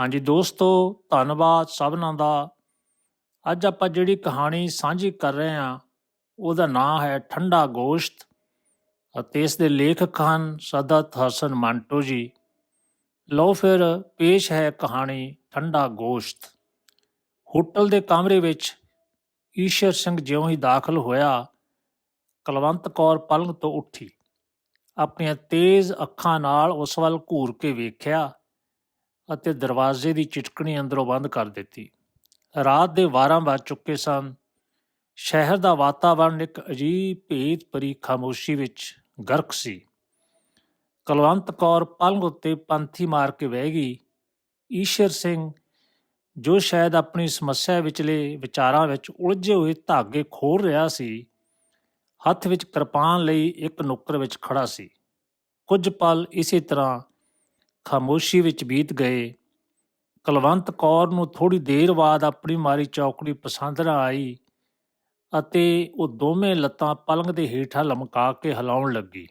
ਹਾਂਜੀ ਦੋਸਤੋ, ਧੰਨਵਾਦ ਸਭਨਾਂ ਦਾ। ਅੱਜ ਆਪਾਂ ਜਿਹੜੀ ਕਹਾਣੀ ਸਾਂਝੀ ਕਰ ਰਹੇ ਹਾਂ, ਉਹਦਾ ਨਾਮ ਹੈ ਠੰਡਾ ਗੋਸ਼ਤ ਅਤੇ ਇਸ ਦੇ ਲੇਖਕ ਹਨ ਸਦਤ ਹਸਨ ਮੰਟੋ ਜੀ। ਲਓ ਫਿਰ ਪੇਸ਼ ਹੈ ਕਹਾਣੀ ਠੰਡਾ ਗੋਸ਼ਤ। ਹੋਟਲ ਦੇ ਕਮਰੇ ਵਿੱਚ ਈਸ਼ਰ ਸਿੰਘ ਜਿਉਂ ਹੀ ਦਾਖਲ ਹੋਇਆ, ਕਲਵੰਤ ਕੌਰ ਪਲੰਗ ਤੋਂ ਉੱਠੀ। ਆਪਣੀਆਂ ਤੇਜ਼ ਅੱਖਾਂ ਨਾਲ ਉਸ ਵੱਲ ਘੂਰ ਕੇ ਵੇਖਿਆ। ਅਤੇ ਦਰਵਾਜ਼ੇ ਦੀ ਚਿਟਕਣੀ ਅੰਦਰੋਂ ਬੰਦ ਕਰ ਦਿੱਤੀ। ਰਾਤ ਦੇ 12 ਵੱਜ ਚੁੱਕੇ ਸਨ। ਸ਼ਹਿਰ ਦਾ ਵਾਤਾਵਰਣ ਇੱਕ ਅਜੀਬ ਭੇਤ ਭਰੀ ਖਾਮੋਸ਼ੀ ਵਿੱਚ ਗਰਕ ਸੀ। ਕੁਲਵੰਤ ਕੌਰ ਪਲੰਗ ਉੱਤੇ ਪੰਥੀ ਮਾਰ ਕੇ ਬਹਿ ਗਈ। ਈਸ਼ਰ ਸਿੰਘ, ਜੋ ਸ਼ਾਇਦ ਆਪਣੀ ਸਮੱਸਿਆ ਵਿਚਲੇ ਵਿਚਾਰਾਂ ਵਿੱਚ ਉਲਝੇ ਹੋਏ ਧਾਗੇ ਖੋਲ ਰਿਹਾ ਸੀ, ਹੱਥ ਵਿੱਚ ਕਿਰਪਾਨ ਲਈ ਇੱਕ ਨੁੱਕਰ ਵਿੱਚ ਖੜਾ ਸੀ। ਕੁਝ ਪਲ ਇਸੇ ਤਰ੍ਹਾਂ ਖਾਮੋਸ਼ੀ ਵਿੱਚ ਬੀਤ ਗਏ। ਕੁਲਵੰਤ ਕੌਰ ਨੂੰ ਥੋੜੀ ਦੇਰ ਬਾਅਦ ਆਪਣੀ ਮਾਰੀ ਚੌਕੜੀ ਪਸੰਦ ਨਾ ਆਈ ਅਤੇ ਉਹ ਦੋਵੇਂ ਲੱਤਾਂ ਪਲੰਗ ਦੇ ਹੇਠਾਂ ਲਮਕਾ ਕੇ ਹਿਲਾਉਣ ਲੱਗੀ।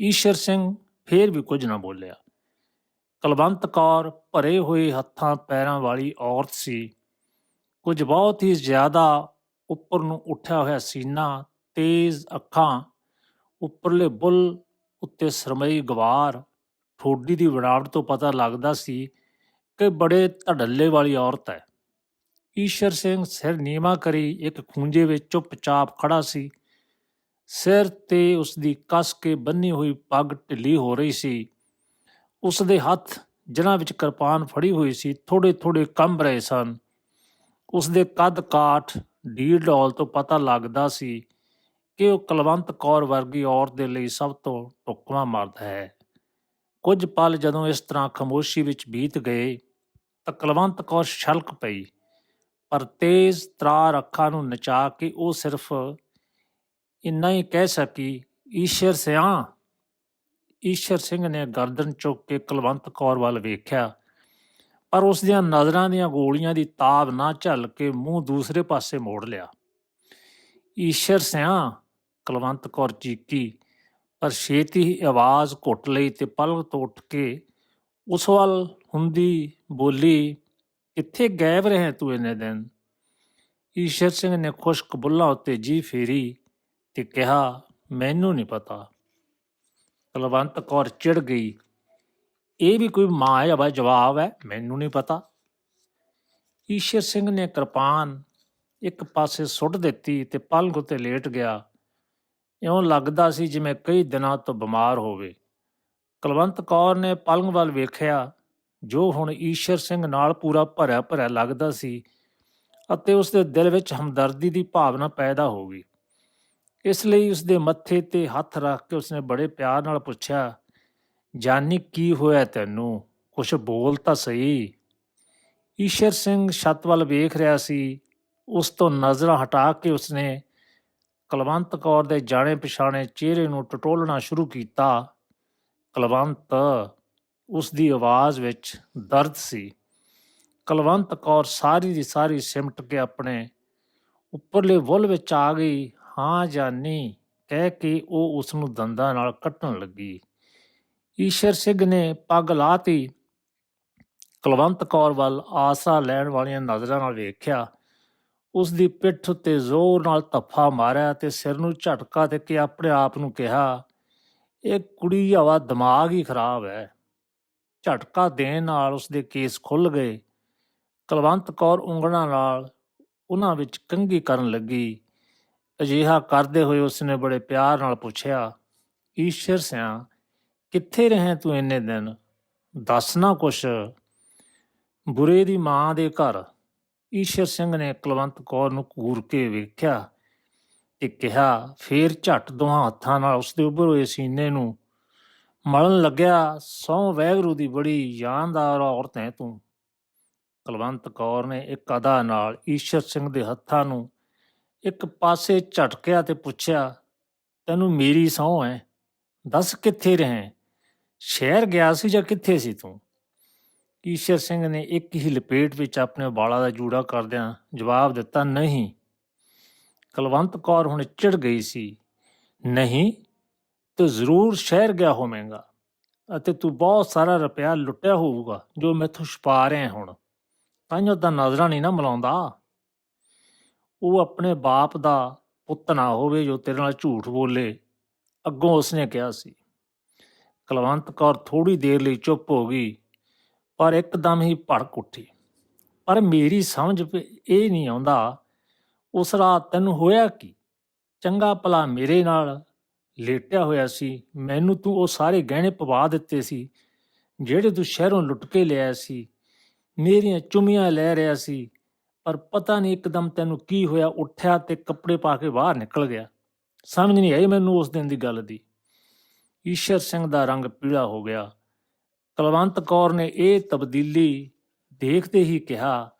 ਈਸ਼ਰ ਸਿੰਘ ਫੇਰ ਵੀ ਕੁਝ ਨਾ ਬੋਲਿਆ। ਕੁਲਵੰਤ ਕੌਰ ਭਰੇ ਹੋਏ ਹੱਥਾਂ ਪੈਰਾਂ ਵਾਲੀ ਔਰਤ ਸੀ। ਕੁਝ ਬਹੁਤ ਹੀ ਜ਼ਿਆਦਾ ਉੱਪਰ ਨੂੰ ਉੱਠਿਆ ਹੋਇਆ ਸੀਨਾ, ਤੇਜ਼ ਅੱਖਾਂ, ਉੱਪਰਲੇ ਬੁੱਲ ਉੱਤੇ ਸਰਮਈ ਗਵਾਰ ਠੋਡੀ ਦੀ ਬਣਾਵਟ ਤੋਂ ਪਤਾ ਲੱਗਦਾ ਸੀ ਕਿ ਬੜੇ ਧੜੱਲੇ ਵਾਲੀ ਔਰਤ ਹੈ। ਈਸ਼ਰ ਸਿੰਘ ਸਿਰ ਨੀਵਾ ਕਰੀ ਇੱਕ ਖੂੰਜੇ ਵਿੱਚ ਚੁੱਪਚਾਪ ਖੜਾ ਸੀ। ਸਿਰ ਤੇ ਉਸ ਦੀ ਕੱਸ ਕੇ ਬੰਨੀ ਹੋਈ ਪੱਗ ਢਿੱਲੀ ਹੋ ਰਹੀ ਸੀ। ਉਸ ਦੇ ਹੱਥ ਜਿਨ੍ਹਾਂ ਵਿੱਚ ਕਿਰਪਾਨ ਫੜੀ ਹੋਈ ਸੀ ਥੋੜੇ ਥੋੜੇ ਕੰਬ ਰਹੇ ਸਨ। ਉਸ ਦੇ ਕੱਦ ਕਾਠ ਢੀਲ ਡੌਲ ਤੋਂ ਪਤਾ ਲੱਗਦਾ ਸੀ ਕਿ ਉਹ ਕੁਲਵੰਤ ਕੌਰ ਵਰਗੀ ਔਰਤ ਦੇ ਲਈ ਸਭ ਤੋਂ ਢੁਕਵਾਂ ਮਰਦ ਹੈ। ਕੁਝ ਪਲ ਜਦੋਂ ਇਸ ਤਰ੍ਹਾਂ ਖਾਮੋਸ਼ੀ ਵਿੱਚ ਬੀਤ ਗਏ ਤਾਂ ਕੁਲਵੰਤ ਕੌਰ ਛਲਕ ਪਈ, ਪਰ ਤੇਜ਼ ਤਰਾਰ ਅੱਖਾਂ ਨੂੰ ਨਚਾ ਕੇ ਉਹ ਸਿਰਫ ਇੰਨਾ ਹੀ ਕਹਿ ਸਕੀ, ਈਸ਼ਰ ਸਿਆਂ ਈਸ਼ਰ ਸਿੰਘ ਨੇ ਗਰਦਨ ਚੁੱਕ ਕੇ ਕੁਲਵੰਤ ਕੌਰ ਵੱਲ ਵੇਖਿਆ, ਪਰ ਉਸ ਦੀਆਂ ਨਜ਼ਰਾਂ ਦੀਆਂ ਗੋਲੀਆਂ ਦੀ ਤਾਬ ਨਾ ਝੱਲ ਕੇ ਮੂੰਹ ਦੂਸਰੇ ਪਾਸੇ ਮੋੜ ਲਿਆ। ਈਸ਼ਰ ਸਿਆਂ ਕੁਲਵੰਤ ਕੌਰ ਚੀਕੀ। ਪਰ ਛੇਤੀ ਹੀ ਆਵਾਜ਼ ਘੁੱਟ ਲਈ ਤੇ ਪਲਕ ਤੋਂ ਉੱਠ ਕੇ ਉਸ ਵੱਲ ਹੁੰਦੀ ਬੋਲੀ ਕਿੱਥੇ ਗਾਇਬ ਰਹੇ ਤੂੰ ਇੰਨੇ ਦਿਨ? ਈਸ਼ਰ ਸਿੰਘ ਨੇ ਖੁਸ਼ਕ ਬੁੱਲਾਂ ਉੱਤੇ ਜੀ ਫੇਰੀ ਤੇ ਕਿਹਾ, ਮੈਨੂੰ ਨਹੀਂ ਪਤਾ। ਕੁਲਵੰਤ ਕੌਰ ਚਿੜ ਗਈ, ਇਹ ਵੀ ਕੋਈ ਮਾਂ ਜਾਂ ਜਵਾਬ ਹੈ, ਮੈਨੂੰ ਨਹੀਂ ਪਤਾ। ਈਸ਼ਰ ਸਿੰਘ ਨੇ ਕਿਰਪਾਨ ਇੱਕ ਪਾਸੇ ਸੁੱਟ ਦਿੱਤੀ ਤੇ ਪਲੰਗ ਉੱਤੇ ਲੇਟ ਗਿਆ। ਇਉਂ ਲੱਗਦਾ ਸੀ ਜਿਵੇਂ ਕਈ ਦਿਨਾਂ ਤੋਂ ਬਿਮਾਰ ਹੋਵੇ। ਕੁਲਵੰਤ ਕੌਰ ਨੇ ਪਲੰਗ ਵੱਲ ਵੇਖਿਆ, ਜੋ ਹੁਣ ਈਸ਼ਰ ਸਿੰਘ ਨਾਲ ਪੂਰਾ ਭਰਿਆ ਭਰਿਆ ਲੱਗਦਾ ਸੀ ਅਤੇ ਉਸ ਦੇ ਦਿਲ ਵਿੱਚ ਹਮਦਰਦੀ ਦੀ ਭਾਵਨਾ ਪੈਦਾ ਹੋ ਗਈ। ਇਸ ਲਈ ਉਸ ਦੇ ਮੱਥੇ ਤੇ ਹੱਥ ਰੱਖ ਕੇ ਉਸਨੇ ਬੜੇ ਪਿਆਰ ਨਾਲ ਪੁੱਛਿਆ, ਜਾਨੀ ਕੀ ਹੋਇਆ ਤੈਨੂੰ? ਕੁਛ ਬੋਲ ਤਾਂ ਸਹੀ? ਈਸ਼ਰ ਸਿੰਘ ਛੱਤ ਵੱਲ ਵੇਖ ਰਿਹਾ ਸੀ। ਉਸ ਤੋਂ ਨਜ਼ਰਾਂ ਹਟਾ ਕੇ ਉਸਨੇ ਕੁਲਵੰਤ ਕੌਰ ਦੇ ਜਾਣੇ ਪਛਾਣੇ ਚਿਹਰੇ ਨੂੰ ਟਟੋਲਣਾ ਸ਼ੁਰੂ ਕੀਤਾ। ਕੁਲਵੰਤ ਉਸ ਦੀ ਆਵਾਜ਼ ਵਿੱਚ ਦਰਦ ਸੀ। ਕੁਲਵੰਤ ਕੌਰ ਸਾਰੀ ਦੀ ਸਾਰੀ ਸਿਮਟ ਕੇ ਆਪਣੇ ਉੱਪਰਲੇ ਵੁੱਲ ਵਿੱਚ ਆ ਗਈ। ਹਾਂ ਜਾਨੀ ਕਹਿ ਕੇ ਉਹ ਉਸ ਨੂੰ ਦੰਦਾਂ ਨਾਲ ਕੱਟਣ ਲੱਗੀ। ਈਸ਼ਰ ਸਿੰਘ ਨੇ ਪੱਗ ਲਾਤੀ। ਕੁਲਵੰਤ ਕੌਰ ਵੱਲ ਆਸਾ ਲੈਣ ਵਾਲੀਆਂ ਨਜ਼ਰਾਂ ਨਾਲ ਵੇਖਿਆ। ਉਸ ਦੀ ਪਿੱਠ ਉੱਤੇ ਜ਼ੋਰ ਨਾਲ ਧੱਫਾ ਮਾਰਿਆ ਤੇ ਸਿਰ ਨੂੰ ਝਟਕਾ ਦੇ ਕੇ ਆਪਣੇ ਆਪ ਨੂੰ ਕਿਹਾ, ਇਹ ਕੁੜੀ ਹਵਾ ਦਿਮਾਗ ਹੀ ਖਰਾਬ ਹੈ। ਝਟਕਾ ਦੇਣ ਨਾਲ ਉਸ ਦੇ ਕੇਸ ਖੁੱਲ ਗਏ। ਕੁਲਵੰਤ ਕੌਰ ਉਂਗਲਾਂ ਨਾਲ ਉਹਨਾਂ ਵਿੱਚ ਕੰਗੀ ਕਰਨ ਲੱਗੀ। ਅਜਿਹਾ ਕਰਦੇ ਹੋਏ ਉਸਨੇ ਬੜੇ ਪਿਆਰ ਨਾਲ ਪੁੱਛਿਆ, ਈਸ਼ਰ ਸਿਆ, ਕਿੱਥੇ ਰਹੇ ਤੂੰ ਇੰਨੇ ਦਿਨ? ਦੱਸ ਨਾ ਕੁਛ। ਬੁਰੇ ਦੀ ਮਾਂ ਦੇ ਘਰ। ਈਸ਼ਰ ਸਿੰਘ ਨੇ ਕੁਲਵੰਤ ਕੌਰ ਨੂੰ ਘੂਰ ਕੇ ਵੇਖਿਆ ਤੇ ਕਿਹਾ, ਫੇਰ ਝੱਟ ਦੋਹਾਂ ਹੱਥਾਂ ਨਾਲ ਉਸ ਦੇ ਉੱਭਰ ਹੋਏ ਸੀਨੇ ਨੂੰ ਮਲਣ ਲੱਗਿਆ ਸੌ ਵੈਗਰੂ ਦੀ ਬੜੀ ਜਾਨਦਾਰ ਔਰਤ ਹੈ ਤੂੰ। ਕੁਲਵੰਤ ਕੌਰ ਨੇ ਇੱਕ ਅਦਾ ਨਾਲ ਈਸ਼ਰ ਸਿੰਘ ਦੇ ਹੱਥਾਂ ਨੂੰ ਇੱਕ ਪਾਸੇ ਝਟਕਿਆ ਤੇ ਪੁੱਛਿਆ, ਤੈਨੂੰ ਮੇਰੀ ਸਹੁੰ ਹੈ? ਦੱਸ ਕਿੱਥੇ ਰਹੇ? ਸ਼ਹਿਰ ਗਿਆ ਸੀ ਜਾਂ ਕਿੱਥੇ ਸੀ ਤੂੰ? ਈਸ਼ਰ ਸਿੰਘ ਨੇ ਇੱਕ ਹੀ ਲਪੇਟ ਵਿੱਚ ਆਪਣੇ ਵਾਲਾਂ ਦਾ ਜੂੜਾ ਕਰਦਿਆਂ ਜਵਾਬ ਦਿੱਤਾ, ਨਹੀਂ। ਕੁਲਵੰਤ ਕੌਰ ਹੁਣ ਚਿੜ ਗਈ ਸੀ। ਨਹੀਂ, ਤੂੰ ਜ਼ਰੂਰ ਸ਼ਹਿਰ ਗਿਆ ਹੋਵੇਂਗਾ ਅਤੇ ਤੂੰ ਬਹੁਤ ਸਾਰਾ ਰੁਪਇਆ ਲੁੱਟਿਆ ਹੋਊਗਾ ਜੋ ਮੈਥੋਂ ਛੁਪਾ ਰਿਹਾ ਹੁਣ। ਤਾਂਹੀਓ ਤਾਂ ਨਜ਼ਰਾਂ ਨਹੀਂ ਨਾ ਮਿਲਾਉਂਦਾ। ਉਹ ਆਪਣੇ ਬਾਪ ਦਾ ਪੁੱਤ ਨਾ ਹੋਵੇ ਜੋ ਤੇਰੇ ਨਾਲ ਝੂਠ ਬੋਲੇ, ਅੱਗੋਂ ਉਸਨੇ ਕਿਹਾ ਸੀ। ਕੁਲਵੰਤ ਕੌਰ ਥੋੜੀ ਦੇਰ ਲਈ ਚੁੱਪ ਹੋ ਗਈ। ਪਰ ਇੱਕਦਮ ਹੀ ਭੜਕ ਉੱਠੀ। ਪਰ ਮੇਰੀ ਸਮਝ ਇਹ ਨਹੀਂ ਆਉਂਦਾ, ਉਸ ਰਾਤ ਤੈਨੂੰ ਹੋਇਆ ਕੀ? ਚੰਗਾ ਭਲਾ ਮੇਰੇ ਨਾਲ ਲੇਟਿਆ ਹੋਇਆ ਸੀ, ਮੈਨੂੰ ਤੂੰ ਉਹ ਸਾਰੇ ਗਹਿਣੇ ਪਵਾ ਦਿੱਤੇ ਸੀ, ਜਿਹੜੇ ਤੂੰ ਸ਼ਹਿਰੋਂ ਲੁੱਟ ਕੇ ਲਿਆ ਸੀ, ਮੇਰੀਆਂ ਚੁੰਮੀਆਂ ਲੈ ਰਿਹਾ ਸੀ, ਪਰ ਪਤਾ ਨਹੀਂ ਇੱਕਦਮ ਤੈਨੂੰ ਕੀ ਹੋਇਆ, ਉੱਠਿਆ ਤੇ ਕੱਪੜੇ ਪਾ ਕੇ ਬਾਹਰ ਨਿਕਲ ਗਿਆ। ਸਮਝ ਨਹੀਂ ਆਈ ਮੈਨੂੰ ਉਸ ਦਿਨ ਦੀ ਗੱਲ ਦੀ। ਈਸ਼ਰ ਸਿੰਘ ਦਾ ਰੰਗ ਪੀਲਾ ਹੋ ਗਿਆ। ਕੁਲਵੰਤ ਕੌਰ ਨੇ ਇਹ ਤਬਦੀਲੀ ਦੇਖਦੇ ਹੀ ਕਿਹਾ,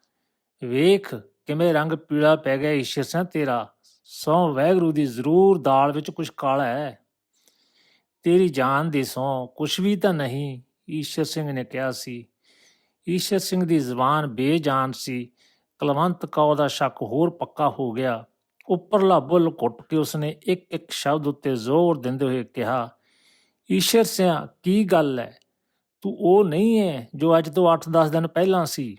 ਵੇਖ ਕਿਵੇਂ ਰੰਗ ਪੀਲਾ ਪੈ ਗਿਆ ਈਸ਼ਰ ਸਿੰਘ ਤੇਰਾ। ਸੌ ਵੈਗਰੂ ਦੀ ਜ਼ਰੂਰ ਦਾਲ ਵਿੱਚ ਕੁਝ ਕਾਲਾ ਹੈ। ਤੇਰੀ ਜਾਨ ਦੀ ਸੌ ਕੁਝ ਵੀ ਤਾਂ ਨਹੀਂ, ਈਸ਼ਰ ਸਿੰਘ ਨੇ ਕਿਹਾ ਸੀ। ਈਸ਼ਰ ਸਿੰਘ ਦੀ ਜ਼ੁਬਾਨ ਬੇਜਾਨ ਸੀ। ਕੁਲਵੰਤ ਕੌਰ ਦਾ ਸ਼ੱਕ ਹੋਰ ਪੱਕਾ ਹੋ ਗਿਆ। ਉੱਪਰਲਾ ਬੁੱਲ ਘੁੱਟ ਕੇ ਉਸਨੇ ਇੱਕ ਇੱਕ ਸ਼ਬਦ ਉੱਤੇ ਜ਼ੋਰ ਦਿੰਦੇ ਹੋਏ ਕਿਹਾ, ਈਸ਼ਰ ਸਿਆ ਕੀ ਗੱਲ ਹੈ? ਤੂੰ ਉਹ ਨਹੀਂ ਹੈ ਜੋ ਅੱਜ ਤੋਂ 8-10 ਦਿਨ ਪਹਿਲਾਂ ਸੀ।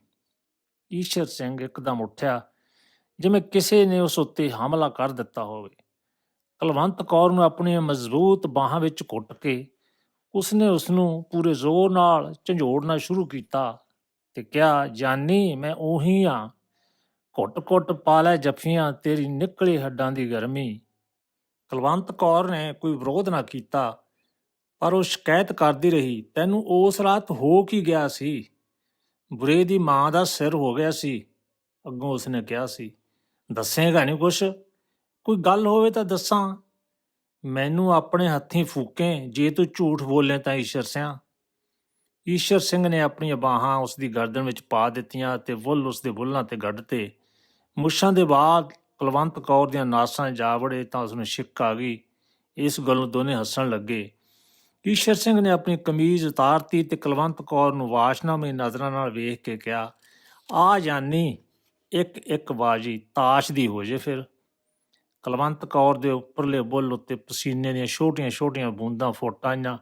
ਈਸ਼ਰ ਸਿੰਘ ਇੱਕਦਮ ਉੱਠਿਆ, ਜਿਵੇਂ ਕਿਸੇ ਨੇ ਉਸ ਉੱਤੇ ਹਮਲਾ ਕਰ ਦਿੱਤਾ ਹੋਵੇ। ਕੁਲਵੰਤ ਕੌਰ ਨੂੰ ਆਪਣੀਆਂ ਮਜ਼ਬੂਤ ਬਾਹਾਂ ਵਿੱਚ ਘੁੱਟ ਕੇ ਉਸਨੇ ਉਸ ਨੂੰ ਪੂਰੇ ਜ਼ੋਰ ਨਾਲ ਝੰਜੋੜਨਾ ਸ਼ੁਰੂ ਕੀਤਾ ਤੇ ਕਿਹਾ, ਜਾਨੀ ਮੈਂ ਉਹੀ ਆ। ਘੁੱਟ-ਘੁੱਟ ਪਾ ਲੈ ਜੱਫੀਆਂ, ਤੇਰੀ ਨਿਕਲੇ ਹੱਡਾਂ ਦੀ ਗਰਮੀ। ਕੁਲਵੰਤ ਕੌਰ ਨੇ ਕੋਈ ਵਿਰੋਧ ਨਾ ਕੀਤਾ। ਪਰ ਉਹ ਸ਼ਿਕਾਇਤ ਕਰਦੀ ਰਹੀ, ਤੈਨੂੰ ਉਸ ਰਾਤ ਹੋ ਕੀ ਗਿਆ ਸੀ? ਬੁਰੇ ਦੀ ਮਾਂ ਦਾ ਸਿਰ ਹੋ ਗਿਆ ਸੀ। ਅੱਗੋਂ ਉਸਨੇ ਕਿਹਾ ਸੀ, ਦੱਸੇਗਾ ਨਹੀਂ ਕੁਛ। ਕੋਈ ਗੱਲ ਹੋਵੇ ਤਾਂ ਦੱਸਾਂ। ਮੈਨੂੰ ਆਪਣੇ ਹੱਥੀਂ ਫੂਕੇ, ਜੇ ਤੂੰ ਝੂਠ ਬੋਲੇ ਤਾਂ ਈਸ਼ਰ ਸਿਆਂ। ਈਸ਼ਰ ਸਿੰਘ ਨੇ ਆਪਣੀਆਂ ਬਾਹਾਂ ਉਸ ਦੀ ਗਰਦਨ ਵਿੱਚ ਪਾ ਦਿੱਤੀਆਂ ਤੇ ਵੁੱਲ ਉਸ ਦੇ ਬੁੱਲਾਂ ਤੇ ਗੱਡਤੇ ਮੁੱਛਾਂ ਦੇ ਬਾਅਦ ਕੁਲਵੰਤ ਕੌਰ ਦੀਆਂ ਨਾਸਾਂ 'ਚ ਜਾ ਵੜੇ ਤਾਂ ਉਸ ਨੂੰ ਛਿੱਕ ਆ ਗਈ। ਇਸ ਗੱਲ ਨੂੰ ਦੋਨੇ ਹੱਸਣ ਲੱਗੇ। ਈਸ਼ਰ ਸਿੰਘ ਨੇ ਆਪਣੀ ਕਮੀਜ਼ ਉਤਾਰਤੀ ਤੇ ਕੁਲਵੰਤ ਕੌਰ ਨੂੰ ਵਾਸ਼ਨਾਮੀ ਨਜ਼ਰਾਂ ਨਾਲ ਵੇਖ ਕੇ ਕਿਹਾ, ਆ ਜਾਨੀ, ਇੱਕ ਇੱਕ ਬਾਜੀ ਤਾਸ਼ ਦੀ ਹੋ ਜੇ ਫਿਰ। ਕੁਲਵੰਤ ਕੌਰ ਦੇ ਉੱਪਰਲੇ ਬੁੱਲ ਉੱਤੇ ਪਸੀਨੇ ਦੀਆਂ ਛੋਟੀਆਂ-ਛੋਟੀਆਂ ਬੂੰਦਾਂ ਫੁੱਟ ਆਈਆਂ।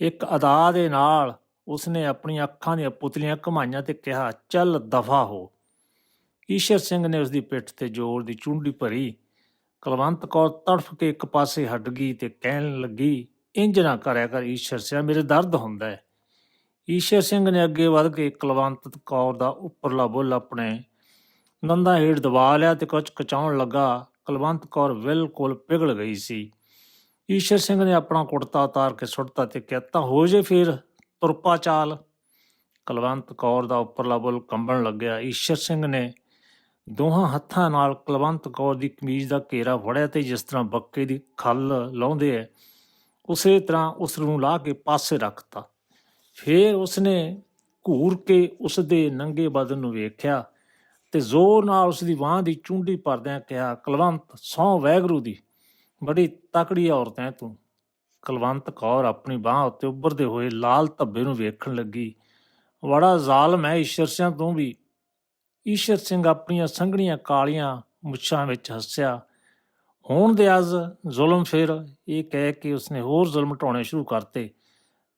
ਇੱਕ ਅਦਾ ਦੇ ਨਾਲ ਉਸਨੇ ਆਪਣੀਆਂ ਅੱਖਾਂ ਦੀਆਂ ਪੁਤਲੀਆਂ ਘਮਾਈਆਂ ਤੇ ਕਿਹਾ, ਚੱਲ ਦਫਾ ਹੋ। ਈਸ਼ਰ ਸਿੰਘ ਨੇ ਉਸਦੀ ਪਿੱਠ ਤੇ ਜ਼ੋਰ ਦੀ ਚੁੰਡੀ ਭਰੀ। ਕੁਲਵੰਤ ਕੌਰ ਤੜਫ ਕੇ ਇੱਕ ਪਾਸੇ ਹਟ ਗਈ ਤੇ ਕਹਿਣ ਲੱਗੀ ਇੰਜ ਨਾ ਕਰਿਆ ਕਰ ਈਸ਼ਰ ਸਿੰਘ ਮੇਰੇ ਦਰਦ ਹੁੰਦਾ ਹੈ। ਈਸ਼ਰ ਸਿੰਘ ਨੇ ਅੱਗੇ ਵੱਧ ਕੇ ਕੁਲਵੰਤ ਕੌਰ ਦਾ ਉੱਪਰਲਾ ਬੁੱਲ ਆਪਣੇ ਨੰਦਾ ਹੇਠ ਦਬਾ ਲਿਆ ਤੇ ਕੁਝ ਕਚਾਉਣ ਲੱਗਾ। ਕੁਲਵੰਤ ਕੌਰ ਬਿਲਕੁਲ ਪਿਘਲ ਗਈ ਸੀ। ਈਸ਼ਰ ਸਿੰਘ ਨੇ ਆਪਣਾ ਕੁੜਤਾ ਉਤਾਰ ਕੇ ਸੁੱਟਤਾ ਤੇ ਕਿਹਾ, ਤਾਂ ਹੋ ਜੇ ਫਿਰ ਤੁਰਪਾ ਚਾਲ। ਕੁਲਵੰਤ ਕੌਰ ਦਾ ਉੱਪਰਲਾ ਬੁੱਲ ਕੰਬਣ ਲੱਗਿਆ। ਈਸ਼ਰ ਸਿੰਘ ਨੇ ਦੋਹਾਂ ਹੱਥਾਂ ਨਾਲ ਕੁਲਵੰਤ ਕੌਰ ਦੀ ਕਮੀਜ਼ ਦਾ ਘੇਰਾ ਫੜਿਆ ਤੇ ਜਿਸ ਤਰ੍ਹਾਂ ਬੱਕੇ ਦੀ ਖੱਲ ਲਾਉਂਦੇ ਐ ਉਸੇ ਤਰ੍ਹਾਂ ਉਸ ਨੂੰ ਲਾ ਕੇ ਪਾਸੇ ਰੱਖਤਾ। ਫਿਰ ਉਸਨੇ ਘੂਰ ਕੇ ਉਸ ਦੇ ਨੰਗੇ ਬਦਨ ਨੂੰ ਵੇਖਿਆ ਤੇ ਜ਼ੋਰ ਨਾਲ ਉਸ ਦੀ ਬਾਹ ਦੀ ਚੁੰਡੀ ਭਰਦਿਆਂ ਕਿਹਾ, ਕੁਲਵੰਤ, ਸੌ ਵੈਗਰੂ ਦੀ, ਬੜੀ ਤਕੜੀ ਔਰਤ ਹੈ ਤੂੰ। ਕੁਲਵੰਤ ਕੌਰ ਆਪਣੀ ਬਾਹ ਉੱਤੇ ਉੱਭਰਦੇ ਹੋਏ ਲਾਲ ਧੱਬੇ ਨੂੰ ਵੇਖਣ ਲੱਗੀ। ਬੜਾ ਜ਼ਾਲਮ ਹੈ ਈਸ਼ਰ ਸਿੰਘ ਤੂੰ ਵੀ। ਈਸ਼ਰ ਸਿੰਘ ਆਪਣੀਆਂ ਸੰਘਣੀਆਂ ਕਾਲੀਆਂ ਮੁੱਛਾਂ ਵਿੱਚ ਹੱਸਿਆ। ਹੋਣ ਦੇ ਅਜ਼ ਜ਼ੁਲਮ ਫਿਰ ਇਹ ਕਹਿ ਕੇ ਉਸਨੇ ਹੋਰ ਜ਼ੁਲਮ ਢਾਉਣੇ ਸ਼ੁਰੂ ਕਰਤੇ।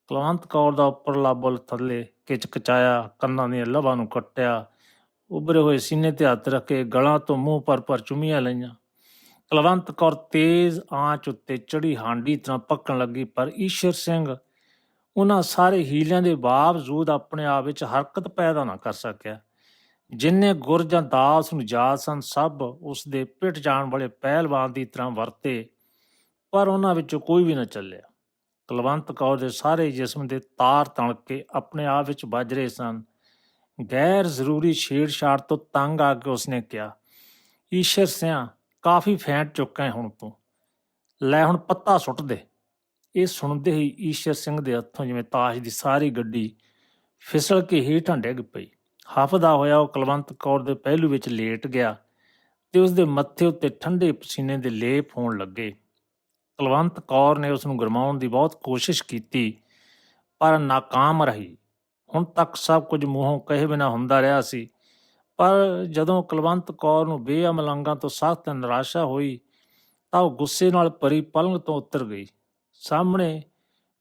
ਕੁਲਵੰਤ ਕੌਰ ਦਾ ਉੱਪਰਲਾ ਬੁੱਲ ਥੱਲੇ ਕਿਚਕਚਾਇਆ ਕੰਨਾਂ ਦੀਆਂ ਲਬਾਂ ਨੂੰ ਕੱਟਿਆ, ਉਭਰੇ ਹੋਏ ਸੀਨੇ ਤੇ ਹੱਥ ਰੱਖ ਕੇ ਗਲਾਂ ਤੋਂ ਮੂੰਹ ਪਰ ਪਰ ਚੁੰਮੀਆਂ ਲਈਆਂ। ਕੁਲਵੰਤ ਕੌਰ ਤੇਜ਼ ਆਂਚ ਉੱਤੇ ਚੜੀ ਹਾਂਡੀ ਤਰ੍ਹਾਂ ਪੱਕਣ ਲੱਗੀ, ਪਰ ਈਸ਼ਰ ਸਿੰਘ ਉਹਨਾਂ ਸਾਰੇ ਹੀਲਿਆਂ ਦੇ ਬਾਵਜੂਦ ਆਪਣੇ ਆਪ ਵਿੱਚ ਹਰਕਤ ਪੈਦਾ ਨਾ ਕਰ ਸਕਿਆ। ਜਿੰਨੇ ਗੁਰ ਜਾਂ ਦਾਸ ਨੂੰ ਜਾਤ ਸਨ, ਸਭ ਉਸ ਦੇ ਪਿੱਟ ਜਾਣ ਵਾਲੇ ਪਹਿਲਵਾਨ ਦੀ ਤਰ੍ਹਾਂ ਵਰਤੇ, ਪਰ ਉਹਨਾਂ ਵਿੱਚੋਂ ਕੋਈ ਵੀ ਨਾ ਚੱਲਿਆ। ਕੁਲਵੰਤ ਕੌਰ ਦੇ ਸਾਰੇ ਜਿਸਮ ਦੇ ਤਾਰ ਤਣ ਕੇ ਆਪਣੇ ਆਪ ਵਿੱਚ ਵੱਜ ਰਹੇ ਸਨ। ਗੈਰ ਜ਼ਰੂਰੀ ਛੇੜਛਾੜ ਤੋਂ ਤੰਗ ਆ ਕੇ ਉਸਨੇ ਕਿਹਾ, ਈਸ਼ਰ ਸਿਆ, ਕਾਫੀ ਫੈਂਟ ਚੁੱਕਾ ਹੁਣ ਤੂੰ। ਲੈ ਹੁਣ ਪੱਤਾ ਸੁੱਟ ਦੇ। ਇਹ ਸੁਣਦੇ ਹੀ ਈਸ਼ਰ ਸਿੰਘ ਦੇ ਹੱਥੋਂ ਜਿਵੇਂ ਤਾਸ਼ ਦੀ ਸਾਰੀ ਗੱਡੀ ਫਿਸਲ ਕੇ ਹੀ ਹੇਠਾਂ ਡਿੱਗ ਪਈ। ਹਫਦਾ ਹੋਇਆ, ਉਹ ਕੁਲਵੰਤ ਕੌਰ ਦੇ ਪਹਿਲੂ ਵਿੱਚ ਲੇਟ ਗਿਆ ਤੇ ਉਸ ਦੇ ਮੱਥੇ ਉੱਤੇ ਠੰਡੇ ਪਸੀਨੇ ਦੇ ਲੇਪ ਹੋਣ ਲੱਗੇ। ਕੁਲਵੰਤ ਕੌਰ ਨੇ ਉਸ ਨੂੰ ਗਰਮਾਉਣ ਦੀ ਬਹੁਤ ਕੋਸ਼ਿਸ਼ ਕੀਤੀ, ਪਰ ਨਾਕਾਮ ਰਹੀ। ਹੁਣ ਤੱਕ ਸਭ ਕੁਝ ਮੂੰਹੋਂ ਕਹੇ ਬਿਨਾ ਹੁੰਦਾ ਰਿਹਾ ਸੀ, ਪਰ ਜਦੋਂ ਕੁਲਵੰਤ ਕੌਰ ਨੂੰ ਬੇਅਮਲੰਗਾਂ ਤੋਂ ਸਖਤ ਨਿਰਾਸ਼ਾ ਹੋਈ, ਤਾਂ ਉਹ ਗੁੱਸੇ ਨਾਲ ਪਰੀ ਪਲੰਗ ਤੋਂ ਉਤਰ ਗਈ। ਸਾਹਮਣੇ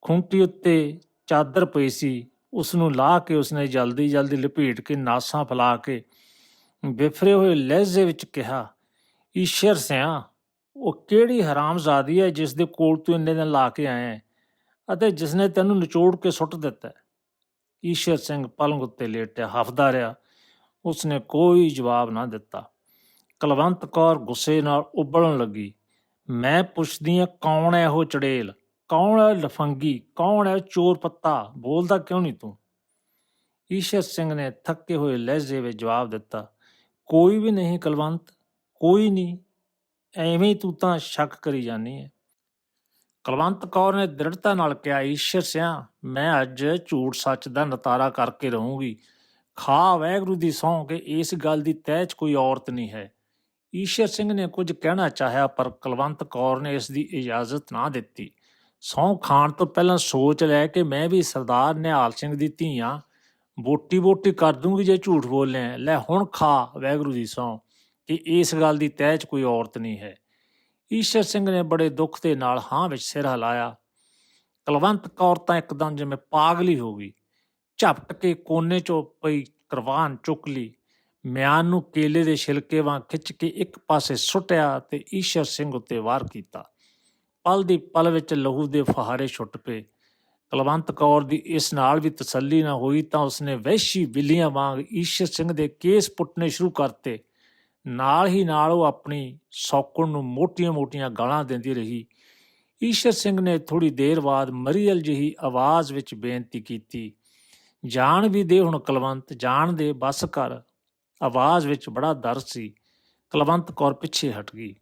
ਖੁੰਟੀ ਉੱਤੇ ਚਾਦਰ ਪਈ ਸੀ ਉਸ ਨੂੰ ਲਾਹ ਕੇ ਉਸਨੇ ਜਲਦੀ ਜਲਦੀ ਲਪੇਟ ਕੇ ਨਾਸਾਂ ਫੈਲਾ ਕੇ ਬਿਫਰੇ ਹੋਏ ਲਹਿਜ਼ੇ ਵਿੱਚ ਕਿਹਾ, ਈਸ਼ਰ ਸਿਆ, ਉਹ ਕਿਹੜੀ ਹਰਾਮਜ਼ਾਦੀ ਹੈ ਜਿਸ ਦੇ ਕੋਲ ਤੂੰ ਇੰਨੇ ਦਿਨ ਲਾ ਕੇ ਆਇਆ ਹੈ ਅਤੇ ਜਿਸ ਨੇ ਤੈਨੂੰ ਨਿਚੋੜ ਕੇ ਸੁੱਟ ਦਿੱਤਾ ਈਸ਼ਰ ਸਿੰਘ ਪਲੰਗ ਉੱਤੇ ਲੇਟਿਆ ਹਫਦਾ ਰਿਹਾ। ਉਸਨੇ ਕੋਈ ਜਵਾਬ ਨਾ ਦਿੱਤਾ। ਕੁਲਵੰਤ ਕੌਰ ਗੁੱਸੇ ਨਾਲ ਉਬਲਣ ਲੱਗੀ, ਮੈਂ ਪੁੱਛਦੀ ਹਾਂ ਕੌਣ ਹੈ ਉਹ ਚੜੇਲ? ਕੌਣ ਹੈ ਲਫੰਗੀ? ਕੌਣ ਹੈ ਚੋਰ ਪੱਤਾ? ਬੋਲਦਾ ਕਿਉਂ ਨਹੀਂ ਤੂੰ? ਈਸ਼ਰ ਸਿੰਘ ਨੇ ਥੱਕੇ ਹੋਏ ਲਹਿਜੇ ਵਿੱਚ ਜਵਾਬ ਦਿੱਤਾ, ਕੋਈ ਵੀ ਨਹੀਂ ਕੁਲਵੰਤ, ਕੋਈ ਨਹੀਂ। ਐਵੇਂ ਤੂੰ ਤਾਂ ਸ਼ੱਕ ਕਰੀ ਜਾਨੀ ਹੈ ਕੁਲਵੰਤ ਕੌਰ ਨੇ ਦ੍ਰਿੜਤਾ ਨਾਲ ਕਿਹਾ, ਈਸ਼ਰ ਸਿਆ, ਮੈਂ ਅੱਜ ਝੂਠ ਸੱਚ ਦਾ ਨਤਾਰਾ ਕਰਕੇ ਰਹੂੰਗੀ। ਖਾ ਵੈਗਰੂ ਦੀ ਸਹੁੰ ਕਿ ਇਸ ਗੱਲ ਦੀ ਤੈਅ 'ਚ ਕੋਈ ਔਰਤ ਨਹੀਂ ਹੈ। ਈਸ਼ਰ ਸਿੰਘ ਨੇ ਕੁਝ ਕਹਿਣਾ ਚਾਹਿਆ, ਪਰ ਕੁਲਵੰਤ ਕੌਰ ਨੇ ਇਸ ਦੀ ਇਜਾਜ਼ਤ ਨਾ ਦਿੱਤੀ। ਸਹੁੰ ਖਾਣ ਤੋਂ ਪਹਿਲਾਂ ਸੋਚ ਲੈ ਕਿ ਮੈਂ ਵੀ ਸਰਦਾਰ ਨਿਹਾਲ ਸਿੰਘ ਦੀ ਧੀ ਆਂ। ਬੋਟੀ ਬੋਟੀ ਕਰ ਦੂੰਗੀ ਜੇ ਝੂਠ ਬੋਲਿਆ ਲੈ ਹੁਣ ਖਾ ਵੈਗਰੂ ਦੀ ਸਹੁੰ, ਕਿ ਇਸ ਗੱਲ ਦੀ ਤੈਅ 'ਚ ਕੋਈ ਔਰਤ ਨਹੀਂ ਹੈ। ਈਸ਼ਰ ਸਿੰਘ ਨੇ ਬੜੇ ਦੁੱਖ ਦੇ ਨਾਲ ਹਾਂ ਵਿੱਚ ਸਿਰ ਹਿਲਾਇਆ। ਕੁਲਵੰਤ ਕੌਰ ਤਾਂ ਇੱਕਦਮ ਜਿਵੇਂ ਪਾਗਲੀ ਹੋ ਗਈ। ਝਪਟ ਕੇ ਕੋਨੇ 'ਚੋਂ ਪਈ ਕਰਵਾਨ ਚੁੱਕ ਲਈ। ਮਿਆਨ ਨੂੰ ਕੇਲੇ ਦੇ ਛਿਲਕੇ ਵਾਂ ਖਿੱਚ ਕੇ ਇੱਕ ਪਾਸੇ ਸੁੱਟਿਆ ਤੇ ਈਸ਼ਰ ਸਿੰਘ ਉੱਤੇ ਵਾਰ ਕੀਤਾ। ਪਲ ਦੀ ਪਲ ਵਿੱਚ ਲਹੂ ਦੇ ਫਹਾਰੇ ਛੁੱਟ ਪਏ। ਕੁਲਵੰਤ ਕੌਰ ਦੀ ਇਸ ਨਾਲ ਵੀ ਤਸੱਲੀ ਨਾ ਹੋਈ ਤਾਂ ਉਸਨੇ ਵਹਿਸ਼ੀ ਬਿੱਲੀਆਂ ਵਾਂਗ ਈਸ਼ਰ ਸਿੰਘ ਦੇ ਕੇਸ ਪੁੱਟਣੇ ਸ਼ੁਰੂ ਕਰਤੇ। ਨਾਲ ਹੀ ਨਾਲ ਉਹ ਆਪਣੀ ਸੌਕਣ ਨੂੰ ਮੋਟੀਆਂ-ਮੋਟੀਆਂ ਗਾਲਾਂ ਦਿੰਦੀ ਰਹੀ। ਈਸ਼ਰ ਸਿੰਘ ਨੇ ਥੋੜੀ ਦੇਰ ਬਾਅਦ ਮਰੀਅਲ ਜਿਹੀ ਆਵਾਜ਼ ਵਿੱਚ ਬੇਨਤੀ ਕੀਤੀ, ਜਾਣ ਵੀ ਦੇ ਹੁਣ ਕੁਲਵੰਤ, ਜਾਣ ਦੇ, ਬਸ ਕਰ। ਆਵਾਜ਼ ਵਿੱਚ ਬੜਾ ਦਰਦ ਸੀ। ਕੁਲਵੰਤ ਕੌਰ ਪਿੱਛੇ ਹਟ ਗਈ।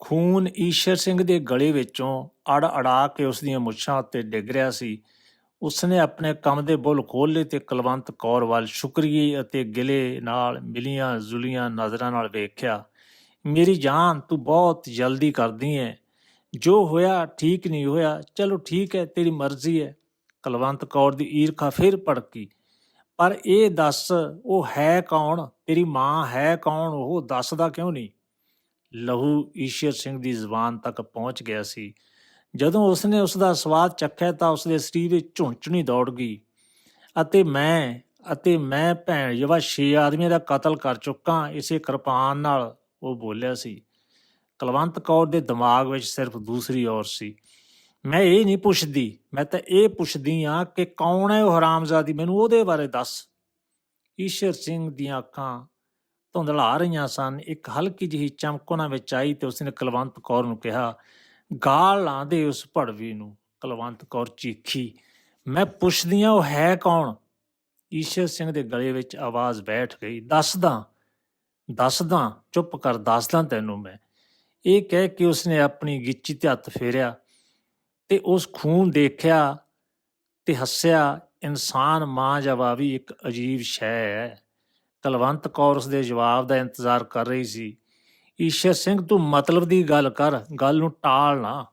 ਖੂਨ ਈਸ਼ਰ ਸਿੰਘ ਦੇ ਗਲੇ ਵਿੱਚੋਂ ਅੜ ਅੜਾ ਕੇ ਉਸ ਦੀਆਂ ਮੁੱਛਾਂ ਉੱਤੇ ਡਿੱਗ ਰਿਹਾ ਸੀ। ਉਸਨੇ ਆਪਣੇ ਕੰਮ ਦੇ ਬੁੱਲ ਖੋਲ੍ਹੇ ਤੇ ਕੁਲਵੰਤ ਕੌਰ ਵੱਲ ਸ਼ੁਕਰੀਏ ਅਤੇ ਗਿਲੇ ਨਾਲ ਮਿਲੀਆਂ ਜ਼ੁਲੀਆਂ ਨਜ਼ਰਾਂ ਨਾਲ ਵੇਖਿਆ, ਮੇਰੀ ਜਾਨ, ਤੂੰ ਬਹੁਤ ਜਲਦੀ ਕਰਦੀ ਹੈ ਜੋ ਹੋਇਆ ਠੀਕ ਨਹੀਂ ਹੋਇਆ, ਚਲੋ ਠੀਕ ਹੈ, ਤੇਰੀ ਮਰਜ਼ੀ ਹੈ। ਕੁਲਵੰਤ ਕੌਰ ਦੀ ਈਰਖਾ ਫਿਰ ਭੜਕੀ, ਪਰ ਇਹ ਦੱਸ, ਉਹ ਹੈ ਕੌਣ? ਤੇਰੀ ਮਾਂ ਹੈ ਕੌਣ? ਉਹ ਦੱਸਦਾ ਕਿਉਂ ਨਹੀਂ? ਲਹੂ ਈਸ਼ਰ ਸਿੰਘ ਦੀ ਜ਼ੁਬਾਨ ਤੱਕ ਪਹੁੰਚ ਗਿਆ ਸੀ। ਜਦੋਂ ਉਸਨੇ ਉਸ ਦਾ ਸਵਾਦ ਚੱਖਿਆ ਤਾਂ ਉਸਦੇ ਸਰੀਰ ਵਿੱਚ ਝੁੰਚਣੀ ਦੌੜ ਗਈ ਅਤੇ ਮੈਂ ਅਤੇ ਮੈਂ ਭੈਣ ਜਵਾ ਛੇ ਆਦਮੀਆਂ ਦਾ ਕਤਲ ਕਰ ਚੁੱਕਾ ਇਸੇ ਕਿਰਪਾਨ ਨਾਲ, ਉਹ ਬੋਲਿਆ ਸੀ। ਕੁਲਵੰਤ ਕੌਰ ਦੇ ਦਿਮਾਗ ਵਿੱਚ ਸਿਰਫ ਦੂਸਰੀ ਔਰ ਸੀ। ਮੈਂ ਇਹ ਨਹੀਂ ਪੁੱਛਦੀ, ਮੈਂ ਤਾਂ ਇਹ ਪੁੱਛਦੀ ਆ ਕਿ ਕੌਣ ਹੈ ਉਹ ਹਰਾਮਜ਼ਾਦੀ? ਮੈਨੂੰ ਉਹਦੇ ਬਾਰੇ ਦੱਸ। ਈਸ਼ਰ ਸਿੰਘ ਦੀਆਂ ਅੱਖਾਂ ਧੁੰਦਲਾ ਰਹੀਆਂ ਸਨ। ਇੱਕ ਹਲਕੀ ਜਿਹੀ ਚਮਕ ਉਹਨਾਂ ਵਿੱਚ ਆਈ ਤੇ ਉਸਨੇ ਕੁਲਵੰਤ ਕੌਰ ਨੂੰ ਕਿਹਾ, ਗਾਲ ਲਾਂਦੇ ਉਸ ਭੜਵੀ ਨੂੰ। ਕੁਲਵੰਤ ਕੌਰ ਚੀਖੀ, ਮੈਂ ਪੁੱਛਦੀ ਆ, ਉਹ ਹੈ ਕੌਣ? ਈਸ਼ਰ ਸਿੰਘ ਦੇ ਗਲੇ ਵਿੱਚ ਆਵਾਜ਼ ਬੈਠ ਗਈ ਦੱਸਦਾ ਦੱਸਦਾ ਚੁੱਪ ਕਰ ਦੱਸਦਾ ਤੈਨੂੰ ਮੈਂ। ਇਹ ਕਹਿ ਕੇ ਉਸਨੇ ਆਪਣੀ ਗਿੱਚੀ ਤੇ ਹੱਥ ਫੇਰਿਆ ਤੇ ਉਸ ਖੂਨ ਦੇਖਿਆ ਤੇ ਹੱਸਿਆ, ਇਨਸਾਨ ਮਾਂ ਜਵਾਬੀ ਇੱਕ ਅਜੀਬ ਸ਼ੈ ਹੈ। ਕਲਵੰਤ ਕੌਰ ਉਸ ਦੇ ਜਵਾਬ ਦਾ ਇੰਤਜ਼ਾਰ ਕਰ ਰਹੀ ਸੀ। ਈਸ਼ਰ ਸਿੰਘ, ਤੂੰ ਮਤਲਬ ਦੀ ਗੱਲ ਕਰ, ਗੱਲ ਨੂੰ ਟਾਲ ਨਾ।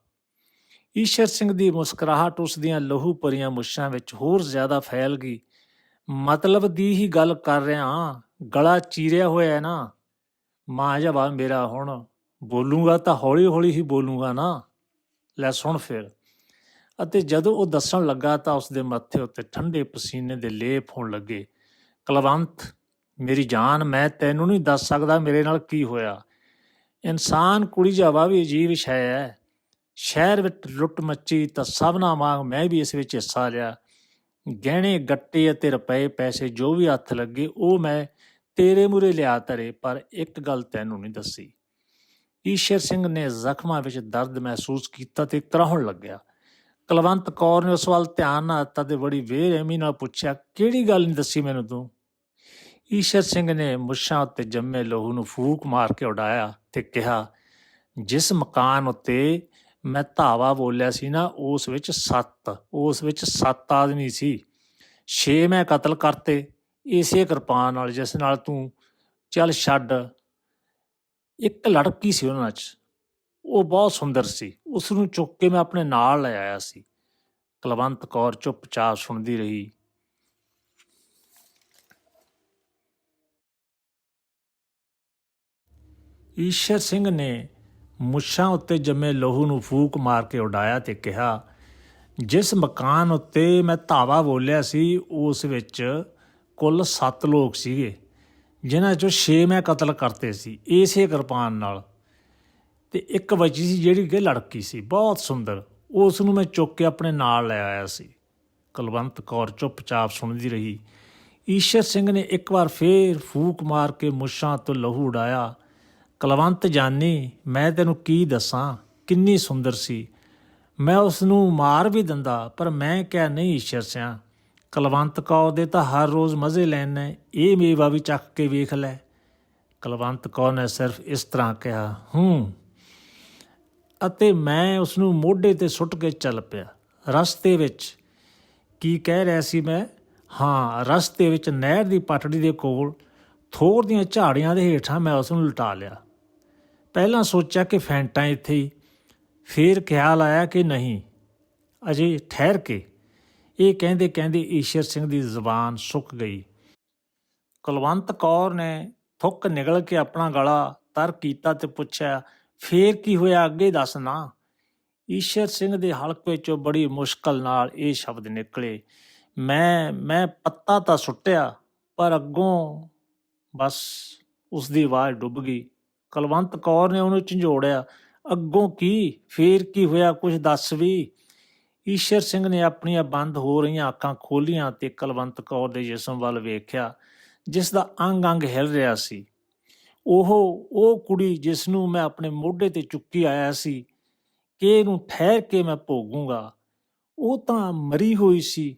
ਈਸ਼ਰ ਸਿੰਘ ਦੀ ਮੁਸਕਰਾਹਟ ਉਸ ਦੀਆਂ ਲਹੂ ਭਰੀਆਂ ਮੁੱਛਾਂ ਵਿੱਚ ਹੋਰ ਜ਼ਿਆਦਾ ਫੈਲ ਗਈ। ਮਤਲਬ ਦੀ ਹੀ ਗੱਲ ਕਰ ਰਿਹਾ ਗਲਾ ਚੀਰਿਆ ਹੋਇਆ ਹੈ ਨਾ। ਮਾਂ ਜਵਾਬ ਮੇਰਾ ਹੁਣ ਬੋਲੂਗਾ ਤਾਂ ਹੌਲੀ ਹੌਲੀ ਹੀ ਬੋਲੂਗਾ ਨਾ। ਲੈ ਸੁਣ ਫਿਰ। ਅਤੇ ਜਦੋਂ ਉਹ ਦੱਸਣ ਲੱਗਾ ਤਾਂ ਉਸ ਦੇ ਮੱਥੇ ਉੱਤੇ ਠੰਡੇ ਪਸੀਨੇ ਦੇ ਲੇਪ ਹੋਣ ਲੱਗੇ। ਕਲਵੰਤ ਮੇਰੀ ਜਾਨ ਮੈਂ ਤੈਨੂੰ ਨਹੀਂ ਦੱਸ ਸਕਦਾ ਮੇਰੇ ਨਾਲ ਕੀ ਹੋਇਆ। ਇਨਸਾਨ ਕੁੜੀ ਜਾਵਾ ਵੀ ਅਜੀਬ ਸ਼ੈ ਹੈ। ਸ਼ਹਿਰ ਵਿੱਚ ਲੁੱਟ ਮੱਚੀ ਤਾਂ ਸਭਨਾ ਵਾਂਗ ਮੈਂ ਵੀ ਇਸ ਵਿੱਚ ਹਿੱਸਾ ਲਿਆ। ਗਹਿਣੇ, ਗੱਟੇ ਅਤੇ ਰੁਪਏ, ਪੈਸੇ ਜੋ ਵੀ ਹੱਥ ਲੱਗੇ ਉਹ ਮੈਂ ਤੇਰੇ ਮੂਰੇ ਲਿਆ ਤਰੇ ਪਰ ਇੱਕ ਗੱਲ ਤੈਨੂੰ ਨਹੀਂ ਦੱਸੀ। ਈਸ਼ਰ ਸਿੰਘ ਨੇ ਜ਼ਖਮਾਂ ਵਿੱਚ ਦਰਦ ਮਹਿਸੂਸ ਕੀਤਾ ਤੇ ਕਰਾਉਣ ਲੱਗਿਆ। ਕੁਲਵੰਤ ਕੌਰ ਨੇ ਉਸ ਵੱਲ ਧਿਆਨ ਨਾ ਦਿੱਤਾ ਤੇ ਬੜੀ ਵੇਰਹਿਮੀ ਨਾਲ ਪੁੱਛਿਆ, ਕਿਹੜੀ ਗੱਲ ਨਹੀਂ ਦੱਸੀ ਮੈਨੂੰ ਤੂੰ? ਈਸ਼ਰ ਸਿੰਘ ਨੇ ਮੁੱਛਾਂ ਉੱਤੇ ਜੰਮੇ ਲਹੂ ਨੂੰ ਫੂਕ ਮਾਰ ਕੇ ਉਡਾਇਆ ਤੇ ਕਿਹਾ, ਜਿਸ ਮਕਾਨ ਉੱਤੇ ਮੈਂ ਧਾਵਾ ਬੋਲਿਆ ਸੀ ਨਾ, ਉਸ ਵਿੱਚ ਸੱਤ, ਉਸ ਵਿੱਚ ਸੱਤ ਆਦਮੀ ਸੀ। ਛੇ ਮੈਂ ਕਤਲ ਕਰਤੇ, ਇਸੇ ਕਿਰਪਾਨ ਨਾਲ ਜਿਸ ਨਾਲ ਤੂੰ ਚੱਲ ਛੱਡ। ਇੱਕ ਲੜਕੀ ਸੀ ਉਹਨਾਂ 'ਚ। ਉਹ ਬਹੁਤ ਸੁੰਦਰ ਸੀ। ਉਸ ਨੂੰ ਚੁੱਕ ਕੇ ਮੈਂ ਆਪਣੇ ਨਾਲ ਲੈ ਆਇਆ ਸੀ। ਕੁਲਵੰਤ ਕੌਰ ਚੁੱਪਚਾਪ ਸੁਣਦੀ ਰਹੀ। ਈਸ਼ਰ ਸਿੰਘ ਨੇ ਮੁੱਛਾਂ ਉੱਤੇ ਜੰਮੇ ਲਹੂ ਨੂੰ ਫੂਕ ਮਾਰ ਕੇ ਉਡਾਇਆ ਤੇ ਕਿਹਾ, ਜਿਸ ਮਕਾਨ ਉੱਤੇ ਮੈਂ ਧਾਵਾ ਬੋਲਿਆ ਸੀ, ਉਸ ਵਿੱਚ ਕੁੱਲ 7 ਲੋਕ ਸੀਗੇ, ਜਿਨ੍ਹਾਂ ਚੋਂ 6 ਮੈਂ ਕਤਲ ਕਰਤੇ ਸੀ, ਇਸੇ ਕਿਰਪਾਨ ਨਾਲ। ਤੇ ਇੱਕ ਬੱਚੀ ਸੀ ਜਿਹੜੀ ਕਿ ਲੜਕੀ ਸੀ, ਬਹੁਤ ਸੁੰਦਰ। ਉਸ ਨੂੰ ਮੈਂ ਚੁੱਕ ਕੇ ਆਪਣੇ ਨਾਲ ਲੈ ਆਇਆ ਸੀ। ਕੁਲਵੰਤ ਕੌਰ ਚੁੱਪਚਾਪ ਸੁਣਦੀ ਰਹੀ। ਈਸ਼ਰ ਸਿੰਘ ਨੇ ਇੱਕ ਵਾਰ ਫੇਰ ਫੂਕ ਮਾਰ ਕੇ ਮੁੱਛਾਂ ਤੋਂ ਲਹੂ ਉਡਾਇਆ ਕੁਲਵੰਤ ਜਾਨੀ, ਮੈਂ ਤੈਨੂੰ ਕੀ ਦੱਸਾਂ? ਕਿੰਨੀ ਸੁੰਦਰ ਸੀ। ਮੈਂ ਉਸ ਨੂੰ ਮਾਰ ਵੀ ਦਿੰਦਾ, ਪਰ ਮੈਂ ਕਿਹਾ ਨਹੀਂ ਈਸ਼ਰ ਸਿਆ। ਕੁਲਵੰਤ ਕੌਰ ਦੇ ਤਾਂ ਹਰ ਰੋਜ਼ ਮਜ਼ੇ ਲੈਣੇ ਇਹ ਮੇਵਾ ਵੀ ਚੱਕ ਕੇ ਵੇਖ ਲੈ। ਕੁਲਵੰਤ ਕੌਰ ਨੇ ਸਿਰਫ ਇਸ ਤਰ੍ਹਾਂ ਕਿਹਾ, ਹੂੰ। ਅਤੇ ਮੈਂ ਉਸ ਨੂੰ ਮੋਢੇ ਤੇ ਸੁੱਟ ਕੇ ਚੱਲ ਪਿਆ, ਰਸਤੇ ਵਿੱਚ। ਕੀ ਕਹਿ ਰਿਹਾ ਸੀ ਮੈਂ? ਹਾਂ, ਰਸਤੇ ਵਿੱਚ ਨਹਿਰ ਦੀ ਪਟੜੀ ਦੇ ਕੋਲ ਥੋੜ ਦੀਆਂ ਝਾੜੀਆਂ ਦੇ ਹੇਠਾਂ ਮੈਂ ਉਸ ਨੂੰ ਲਟਾ ਲਿਆ। ਪਹਿਲਾਂ ਸੋਚਿਆ ਕਿ ਫੈਂਟਾਂ ਇੱਥੇ ਹੀ। ਫਿਰ ਖਿਆਲ ਆਇਆ ਕਿ ਨਹੀਂ, ਅਜੇ ਠਹਿਰ ਕੇ। ਇਹ ਕਹਿੰਦੇ ਕਹਿੰਦੇ ਈਸ਼ਰ ਸਿੰਘ ਦੀ ਜ਼ੁਬਾਨ ਸੁੱਕ ਗਈ। ਕੁਲਵੰਤ ਕੌਰ ਨੇ ਥੁੱਕ ਨਿਗਲ ਕੇ ਆਪਣਾ ਗਲਾ ਤਰ ਕੀਤਾ ਤੇ ਪੁੱਛਿਆ, ਫੇਰ ਕੀ ਹੋਇਆ ਅੱਗੇ ਦੱਸ ਨਾ। ਈਸ਼ਰ ਸਿੰਘ ਦੇ ਹਲਕੇ ਚੋਂ ਬੜੀ ਮੁਸ਼ਕਲ ਨਾਲ ਇਹ ਸ਼ਬਦ ਨਿਕਲੇ। ਮੈਂ ਮੈਂ ਪੱਤਾ ਤਾਂ ਸੁੱਟਿਆ, ਪਰ ਅੱਗੋਂ ਬਸ ਉਸ ਦੀ ਆਵਾਜ਼ ਡੁੱਬ ਗਈ। ਕੁਲਵੰਤ ਕੌਰ ਨੇ ਉਹਨੂੰ ਝੰਜੋੜਿਆ। ਅੱਗੋਂ ਕੀ? ਫੇਰ ਕੀ ਹੋਇਆ? ਕੁਝ ਦੱਸ ਵੀ। ਈਸ਼ਰ ਸਿੰਘ ਨੇ ਆਪਣੀਆਂ ਬੰਦ ਹੋ ਰਹੀਆਂ ਅੱਖਾਂ ਖੋਲੀਆਂ ਤੇ ਕੁਲਵੰਤ ਕੌਰ ਦੇ ਜਿਸਮ ਵੱਲ ਵੇਖਿਆ, ਜਿਸ ਦਾ ਅੰਗ ਅੰਗ ਹਿਲ ਰਿਹਾ ਸੀ। ਉਹ ਉਹ ਕੁੜੀ ਜਿਸ ਨੂੰ ਮੈਂ ਆਪਣੇ ਮੋਢੇ ਤੇ ਚੁੱਕੀ ਆਇਆ ਸੀ, ਕਿ ਇਹਨੂੰ ਠਹਿਰ ਕੇ ਮੈਂ ਭੋਗੂੰਗਾ? ਉਹ ਤਾਂ ਮਰੀ ਹੋਈ ਸੀ।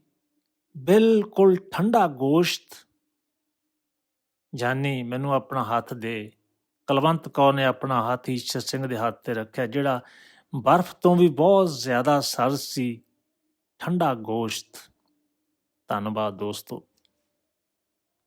ਬਿਲਕੁਲ ਠੰਡਾ ਗੋਸ਼ਤ। ਜਾਨੀ, ਮੈਨੂੰ ਆਪਣਾ ਹੱਥ ਦੇ। ਕੁਲਵੰਤ ਕੌਰ ਨੇ ਆਪਣਾ ਹੱਥ ਈਸ਼ਰ ਸਿੰਘ ਦੇ ਹੱਥ ਤੇ ਰੱਖਿਆ, ਜਿਹੜਾ ਬਰਫ਼ ਤੋਂ ਵੀ ਬਹੁਤ ਜ਼ਿਆਦਾ ਸਰਦ ਸੀ। ਠੰਡਾ ਗੋਸ਼ਤ। ਧੰਨਵਾਦ ਦੋਸਤੋ।